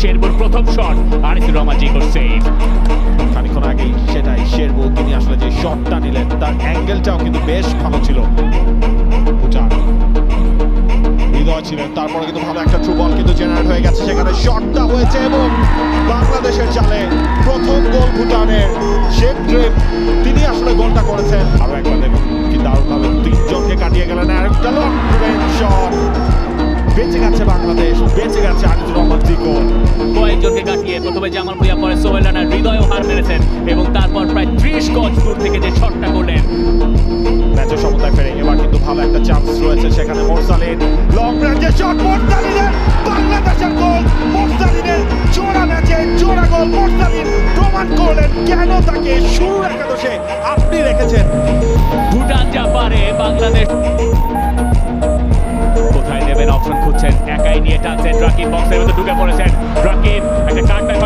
Shot Anisur Rahman জিকোর save খানিক্ষণ আগেই সেটাই শেরবু তিনি আসলে যে শটটা নিলেন, তার অ্যাঙ্গেলটাও কিন্তু বেশ ভালো ছিল। হৃদয় ছিলেন, তারপরে কিন্তু ভালো একটা থ্রু বল কিন্তু জেনারেট হয়ে গেছে, সেখানে শটটা হয়েছে এবং বাংলাদেশের চালে প্রথম গোল ভুটানের শেখ তিনি আসলে গোলটা করেছেন। আরও একবার দেখুন, কি দারুণভাবে তিনজনকে কাটিয়ে গেলেন, আর একটা লং শট বেঁচে গেছে বাংলাদেশ, বেঁচে গেছে আনিসুর রহমান জিকো কয়েকজনকে কাটিয়ে জামাল ভুইয়া পরে সোহেল রানার হৃদয়ও হার মেরেছেন এবং তারপর প্রায় ত্রিশ গজ দূর থেকে যে শটটা করলেন। ম্যাচের সমতায় ফেরে এবার কিন্তু ভালো একটা চান্স রয়েছে সেখানে মোরসালিন লং রেঞ্জের শট মোরসালিনের বাংলাদেশের গোল মোরসালিনের জোড়া ম্যাচে জোড়া গোল মোরসালিন প্রমাণ করলেন কেন তাকে শুরুর একাদশে আপনি রেখেছেন। ভুটান যা পারে বাংলাদেশ। কোথায় নেবেন? অপশন খুঁজছেন। একাই নিয়ে টানছেন রাকিব বক্সের মধ্যে ঢুকে পড়েছেন রাকিব। একটা কাটটায়